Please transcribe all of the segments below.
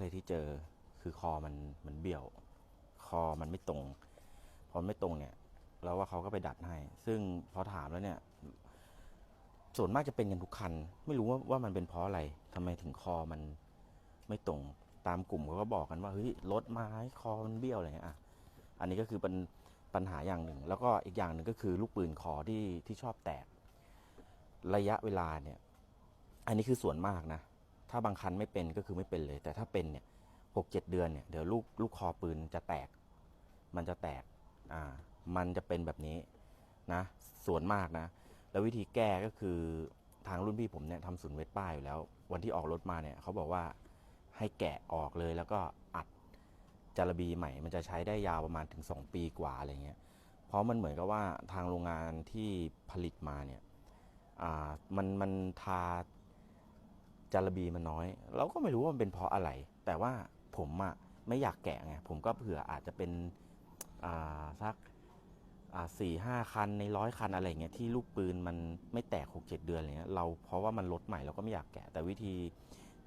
เลยที่เจอคือคอมันมันเบี้ยว คอมันไม่ตรง พอไม่ตรงเนี่ยแล้วว่าเขาก็ไปดัดให้ ซึ่งพอถามแล้วเนี่ย ส่วนมากจะเป็นกันทุกคัน ไม่รู้ว่าว่ามันเป็นเพราะอะไรทำไมถึงคอมันไม่ตรง ตามกลุ่มเขาก็บอกกันว่าเฮ้ยรถไม้คอมันเบี้ยวอะไรเงี้ยอะ อันนี้ก็คือเป็นปัญหาอย่างหนึ่ง แล้วก็อีกอย่างหนึ่งก็คือลูกปืนคอที่ที่ชอบแตก ระยะเวลาเนี่ย อันนี้คือส่วนมากนะ ถ้าบางคันไม่เป็นก็คือไม่เป็นเลย แต่ถ้าเป็นเนี่ยหกเจ็ดเดือนเนี่ยเดี๋ยวลูกลูกคอปืนจะแตก มันจะแตกอ่ามันจะเป็นแบบนี้นะส่วนมากนะ แล้ววิธีแก้ก็คือทางรุ่นพี่ผมเนี่ยทำศูนย์เวทป้ายอยู่แล้ว วันที่ออกรถมาเนี่ยเขาบอกว่าให้แกะออกเลยแล้วก็อัดจารบีใหม่ มันจะใช้ได้ยาวประมาณถึง 2 ปีกว่าอะไรเงี้ยเพราะมันเหมือนกับว่าทางโรงงานที่ผลิตมาเนี่ยอ่ามันมันทา จารบีมันน้อย เราก็ไม่รู้ว่ามันเป็นเพราะอะไร แต่ว่าผมอะไม่อยากแกะไงผมก็เผื่ออาจจะเป็นอ่าสักอ่าสี่ห้าคันในร้อยคันอะไรเงี้ยที่ลูกปืนมันไม่แตกหกเจ็ดเดือนอะไรเงี้ยเราเพราะว่ามันลดใหม่เราก็ไม่อยากแกะ แต่วิธี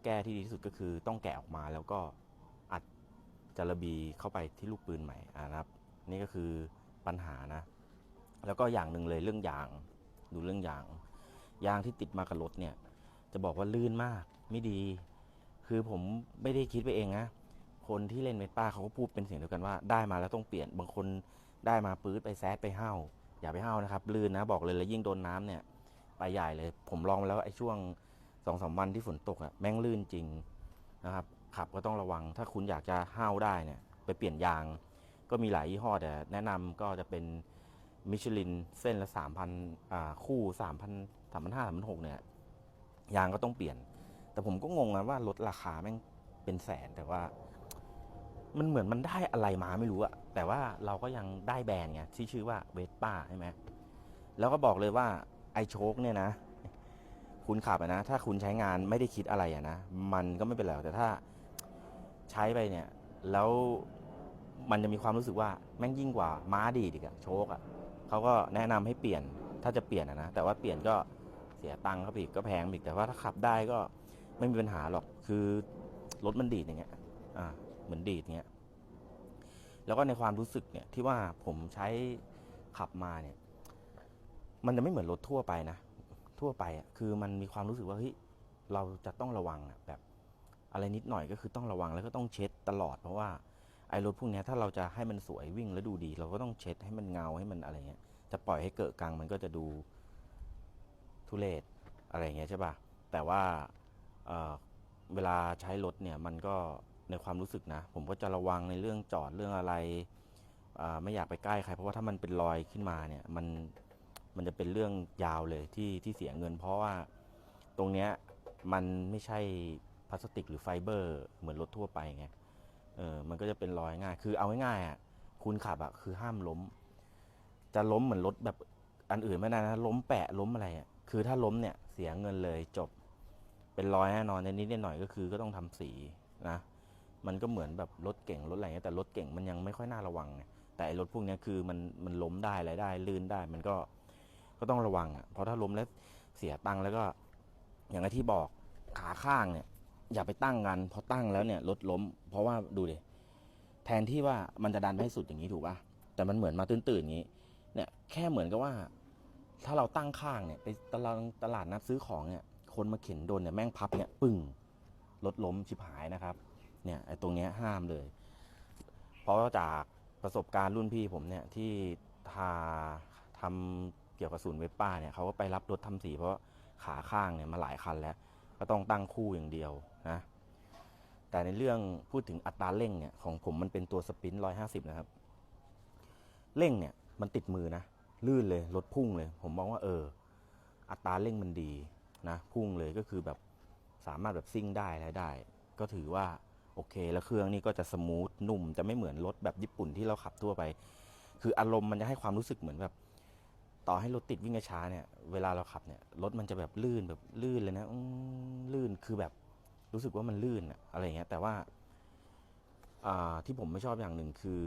แก้ที่ดีที่สุดก็คือต้องแกะออกมาแล้วก็อัดจารบีเข้าไปที่ลูกปืนใหม่นะครับ นี่ก็คือปัญหานะ แล้วก็อย่างหนึ่งเลยเรื่องยาง ดูเรื่องยางยางที่ติดมากับรถเนี่ย จะบอกว่าลื่นมากไม่ดี คือผมไม่ได้คิดไปเองนะคนที่เล่นเมตป้าเขาก็พูดเป็นเสียงเดียวกันว่าได้มาแล้วต้องเปลี่ยนบางคนได้มาปื๊ดไปแซดไปเห้าอย่าไปเห้านะครับ ลื่นนะบอกเลยแล้วยิ่งโดนน้ำเนี่ย ไปใหญ่เลย ผมลองมาแล้วไอ้ช่วงสองสามวันที่ฝนตกอะแม่งลื่นจริงนะครับขับก็ต้องระวัง ถ้าคุณอยากจะห้าวได้เนี่ย ไปเปลี่ยนยาง ก็มีหลายยี่ห้อแต่แนะนำก็จะเป็นมิชลินเส้นละสามพันคู่สามพันสามพันห้าสามพันหกเนี่ย ยางก็ต้องเปลี่ยน แต่ผมก็งงนะว่ารถราคาแม่งเป็นแสนแต่ว่า มันเหมือนมันได้อะไรมาไม่รู้อะแต่ว่าเราก็ยังได้แบรนด์ไงที่ชื่อว่าเวสป้าใช่ไหมแล้วก็บอกเลยว่าไอโชคเนี่ยนะ คุณขับนะ ถ้าคุณใช้งานไม่ได้คิดอะไรอะนะ มันก็ไม่เป็นไรแต่ถ้าใช้ไปเนี่ย แล้วมันจะมีความรู้สึกว่าแม่งยิ่งกว่าม้าดีดีกอะโชคอะเขาก็แนะนำให้เปลี่ยนถ้าจะเปลี่ยนอะนะแต่ว่าเปลี่ยนก็ สียตังค์ครับอีกก็แพงอีกแต่ว่าถ้าขับได้ก็ไม่มีปัญหาหรอกคือรถมันดีดอย่างเงี้ยอ่าเหมือนดีดเงี้ยแล้วก็ในความรู้สึกเนี่ยที่ว่าผมใช้ขับมาเนี่ย มันจะไม่เหมือนรถทั่วไปนะ ทั่วไปอะคือมันมีความรู้สึกว่าเฮ้ยเราจะต้องระวังอะแบบอะไรนิดหน่อยก็คือต้องระวังแล้วก็ต้องเช็ดตลอดเพราะว่าไอ้รถพวกนี้ถ้าเราจะให้มันสวยวิ่งแล้วดูดี เราก็ต้องเช็ดให้มันเงาให้มันอะไรเงี้ยจะปล่อยให้เกิดกลางมันก็จะดู ทุเรศอะไรเงี้ยใช่ป่ะ แต่ว่าเเวลาใช้รถเนี่ยมันก็ในความรู้สึกนะ ผมก็จะระวังในเรื่องจอดเรื่องอะไรไม่อยากไปใกล้ใคร เพราะว่าถ้ามันเป็นรอยขึ้นมาเนี่ยมันมันจะเป็นเรื่องยาวเลยที่ที่เสียเงิน เพราะว่าตรงเนี้ยมันไม่ใช่พลาสติกหรือไฟเบอร์ เหมือนรถทั่วไปไงเออมันก็จะเป็นรอยง่าย คือเอาง่ายๆอะคุณขับอะคือห้ามล้ม จะล้มเหมือนรถแบบอันอื่นไม่ได้นะล้มแปะล้มอะไรอะ คือถ้าล้มเนี่ยเสียเงินเลยจบ เป็นร้อยแน่นอนในนิดนิดหน่อยก็คือก็ต้องทำสีนะ มันก็เหมือนแบบรถเก่งรถอะไรเงี้ยแต่รถเก่งมันยังไม่ค่อยน่าระวังไงแต่รถพวกนี้คือมันมันล้มได้อะไรได้ ลื่นได้มันก็ก็ต้องระวังอะเพราะถ้าล้มแล้วเสียตังค์แล้วก็อย่างที่บอกขาข้างเนี่ย อย่าไปตั้งกันพอตั้งแล้วเนี่ยรถล้ม เพราะว่าดูดิแทนที่ว่ามันจะดันไปให้สุดอย่างนี้ถูกป่ะแต่มันเหมือนมาตื้นๆอย่างนี้ เนี่ยแค่เหมือนกับว่า ถ้าเราตั้งข้างเนี่ยไปตลาดตลาดนัดซื้อของเนี่ยคนมาเข็นโดนเนี่ยแม่งพับเนี่ยปึ้งรถล้มชิบหายนะครับเนี่ยไอ้ตรงเนี้ยห้ามเลย เพราะจากประสบการณ์รุ่นพี่ผมเนี่ยที่ทาทำเกี่ยวกับศูนย์เวบป้าเนี่ยเขาก็ไปรับรถทำสี เพราะขาข้างเนี่ยมาหลายคันแล้ว ก็ต้องตั้งคู่อย่างเดียวนะแต่ในเรื่องพูดถึงอัตราเร่งเนี่ยของผมมันเป็นตัวสปินร้อยห้าสิบนะครับ เร่งเนี่ยมันติดมือนะ ลื่นเลยรถพุ่งเลย ผมมองว่าเออ อัตราเร่งมันดีนะพุ่งเลยก็คือแบบสามารถแบบซิ่งได้อะไรได้ ก็ถือว่าโอเคแล้วเครื่องนี่ก็จะสมูทนุ่มจะไม่เหมือนรถแบบญี่ปุ่นที่เราขับทั่วไป คืออารมณ์มันจะให้ความรู้สึกเหมือนแบบ ต่อให้รถติดวิ่งช้าเนี่ยเวลาเราขับเนี่ยรถมันจะแบบลื่นแบบลื่นเลยนะลื่นคือแบบรู้สึกว่ามันลื่นอะอะไรเงี้ยแต่ว่า ที่ผมไม่ชอบอย่างหนึ่งคือ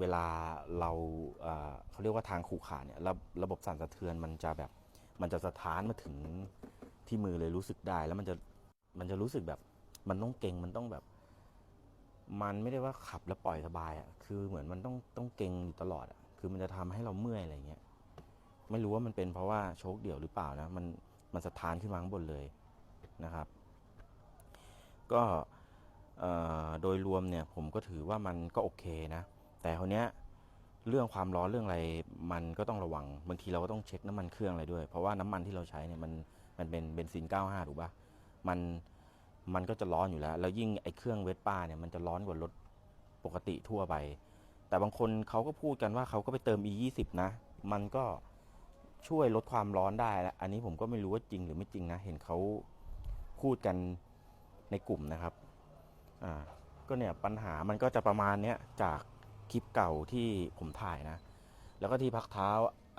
เวลาเราเขาเรียกว่าทางขู่ขาเนี่ยระระบบสั่นสะเทือนมันจะแบบมันจะสะท้านมาถึงที่มือเลยรู้สึกได้ แล้วมันจะมันจะรู้สึกแบบ มันต้องเก่งมันต้องแบบ มันไม่ได้ว่าขับแล้วปล่อยสบายอะ่ะคือเหมือนมันต้องต้องเก่งอยู่ตลอดอะ่ะคือมันจะทำให้เราเมื่อยอะไรเงี้ยไม่รู้ว่ามันเป็นเพราะว่าโชคเดี่ยวหรือเปล่านะมันมันสะท้านขึ้นมาข้างบนเลยนะครับ ก็ โดยรวมเนี่ยผมก็ถือว่ามันก็โอเคนะ แต่คราวเนี้ยเรื่องความร้อนเรื่องอะไรมันก็ต้องระวัง บางทีเราก็ต้องเช็คน้ำมันเครื่องอะไรด้วย เพราะว่าน้ำมันที่เราใช้เนี่ยมันมันเป็นเบนซิน 95 ถูกปะมันมันก็จะร้อนอยู่แล้ว แล้วยิ่งไอ้เครื่องเวสป้าเนี่ยมันจะร้อนกว่ารถปกติทั่วไป แต่บางคนเขาก็พูดกันว่าเขาก็ไปเติม e 2 0นะ มันก็ช่วยลดความร้อนได้แล้วอันนี้ผมก็ไม่รู้ว่าจริงหรือไม่จริงนะ เห็นเขาพูดกันในกลุ่มนะครับ อ่าก็เนี่ยปัญหามันก็จะประมาณเนี้ยจากคลิปเก่าที่ผมถ่ายนะ แล้วก็ที่พักเท้า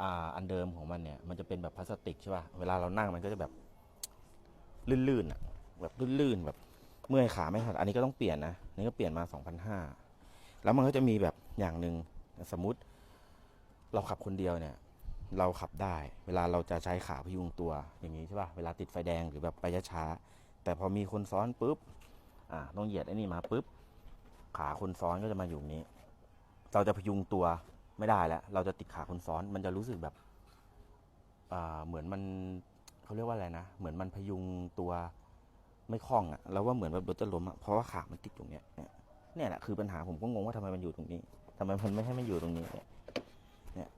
อ่าอันเดิมของมันเนี่ยมันจะเป็นแบบพลาสติกใช่ป่ะเวลาเรานั่งมันก็จะแบบลื่นๆอะแบบลื่นๆแบบเมื่อยขาไม่ถนัดอันนี้ก็ต้องเปลี่ยนนะนี่ก็เปลี่ยนมา2,500แล้วมันก็จะมีแบบอย่างหนึ่งสมมติเราขับคนเดียวเนี่ย เราขับได้ เวลาเราจะใช้ขาพยุงตัวอย่างนี้ใช่ป่ะเวลาติดไฟแดงหรือแบบไปช้าๆแต่พอมีคนซ้อนปุ๊บ อ่าต้องเหยียดไอ้นี่มาปุ๊บขาคนซ้อนก็จะมาอยู่นี้ เราจะพยุงตัวไม่ได้แล้ว เราจะติดขาคนซ้อน มันจะรู้สึกแบบอ่าเหมือนมันเขาเรียกว่าอะไรนะ เหมือนมันพยุงตัวไม่คล่องอะ่ะแล้วว่าเหมือนแบบรถจะล้มอะ่ะเพราะว่าขามันติดตรงเนี้ยเนี่ยเนี่ยแหละคือปัญหาผมก็งงว่าทำไมมันอยู่ตรงนี้ทำไมมันไม่ให้มันอยู่ตรงนี้เนี่ยเนี่ย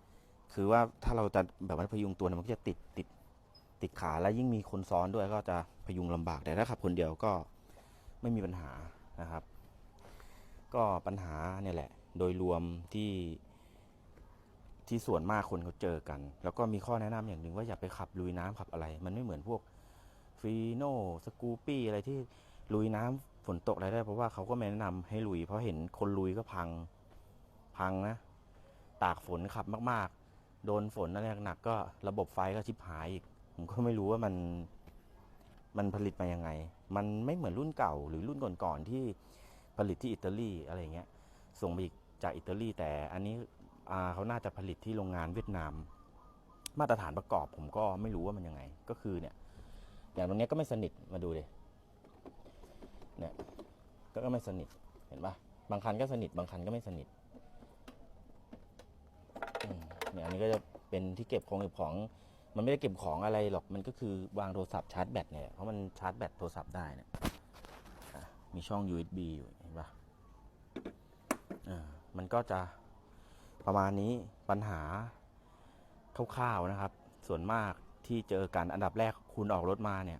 คือว่าถ้าเราจะแบบว่าพยุงตัวเนี่ยมันก็จะติดติดติดขาแล้วยิ่งมีคนซ้อนด้วยก็จะพยุงลำบากแต่ถ้าขับคนเดียวก็ ไม่มีปัญหานะครับ ก็ปัญหาเนี่ยแหละ โดยรวมที่ที่ส่วนมากคนเขาเจอกัน แล้วก็มีข้อแนะนำอย่างหนึ่งว่าอย่าไปขับลุยน้ำขับอะไร มันไม่เหมือนพวกฟีโน่สกูปี้อะไรที่ลุยน้ำฝนตกอะไรได้ เพราะว่าเขาก็ไม่แนะนำให้ลุย เพราะเห็นคนลุยก็พังพังนะ ตากฝนขับมาก ๆ โดนฝนอะไรหนักก็ระบบไฟก็ชิบหายอีก ผมก็ไม่รู้ว่ามัน มันผลิตมายังไง มันไม่เหมือนรุ่นเก่าหรือรุ่นก่อนๆที่ผลิตที่อิตาลีอะไรเงี้ย ส่งไปอีกจากอิตาลีแต่อันนี้เขาน่าจะผลิตที่โรงงานเวียดนาม มาตรฐานประกอบผมก็ไม่รู้ว่ามันยังไง ก็คือเนี่ย อย่างตรงเนี้ยก็ไม่สนิทมาดูเลยเนี่ยก็ก็ไม่สนิทเห็นปะบางคันก็สนิทบางคันก็ไม่สนิทเนี่ยอันนี้ก็จะเป็นที่เก็บของเก็บของ มันไม่ได้เก็บของอะไรหรอก มันก็คือวางโทรศัพท์ชาร์จแบตเนี่ย เพราะมันชาร์จแบตโทรศัพท์ได้เนี่ยอะมีช่อง USB อยู่เห็นปะอ่ามันก็จะประมาณนี้ปัญหาคร่าวๆนะครับ ส่วนมากที่เจอกันอันดับแรกคุณออกรถมาเนี่ย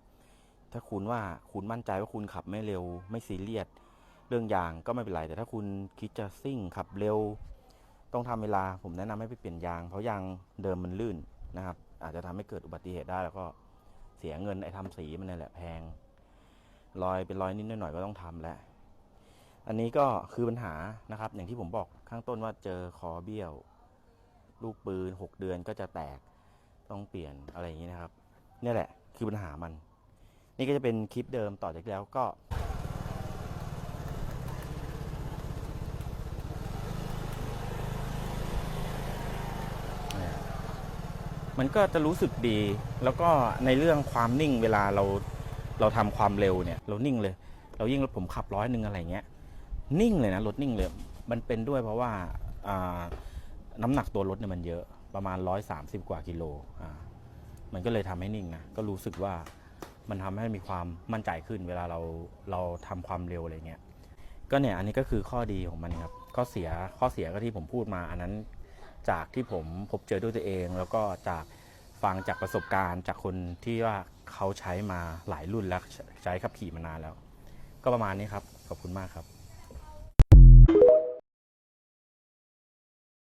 ถ้าคุณว่าคุณมั่นใจว่าคุณขับไม่เร็ว ไม่ซีเรียสเรื่องยางก็ไม่เป็นไร แต่ถ้าคุณคิดจะซิ่งขับเร็ว ต้องทำเวลาผมแนะนำให้ไปเปลี่ยนยาง เพราะยางเดิมมันลื่นนะครับ อาจจะทำให้เกิดอุบัติเหตุได้แล้วก็เสียเงินไอ้ทำสีมันนี่แหละแพงรอยเป็นรอยนิดหน่อยก็ต้องทำแหล้วอันนี้ก็คือปัญหานะครับ อย่างที่ผมบอกข้างต้นว่าเจอคอเบี้ยว ลูกปืน 6 เดือนก็จะแตกต้องเปลี่ยนอะไรอย่างนี้นะครับนี่แหละคือปัญหามัน นี่ก็จะเป็นคลิปเดิมต่อจากแล้วก็ มันก็จะรู้สึกดี แล้วก็ในเรื่องความนิ่งเวลาเราเราทำความเร็วเนี่ย เรานิ่งเลย เรายิ่งผมขับร้อยหนึ่งอะไรเงี้ยนิ่งเลยนะรถนิ่งเลย มันเป็นด้วยเพราะว่าอ่าน้ำหนักตัวรถเนี่ยมันเยอะประมาณร้อยสามสิบกว่ากิโลอ่ามันก็เลยทำให้นิ่งนะก็รู้สึกว่ามันทำให้มีความมั่นใจขึ้น เวลาเราเราทำความเร็วอะไรเงี้ยก็เนี่ยอันนี้ก็คือข้อดีของมันครับข้อเสียข้อเสียก็ที่ผมพูดมาอันนั้น จากที่ผมพบเจอด้วยตัวเอง แล้วก็จากฟังจากประสบการณ์จากคนที่ว่าเขาใช้มาหลายรุ่นแล้วใช้ขับขี่มานานแล้ว ก็ประมาณนี้ครับขอบคุณมากครับ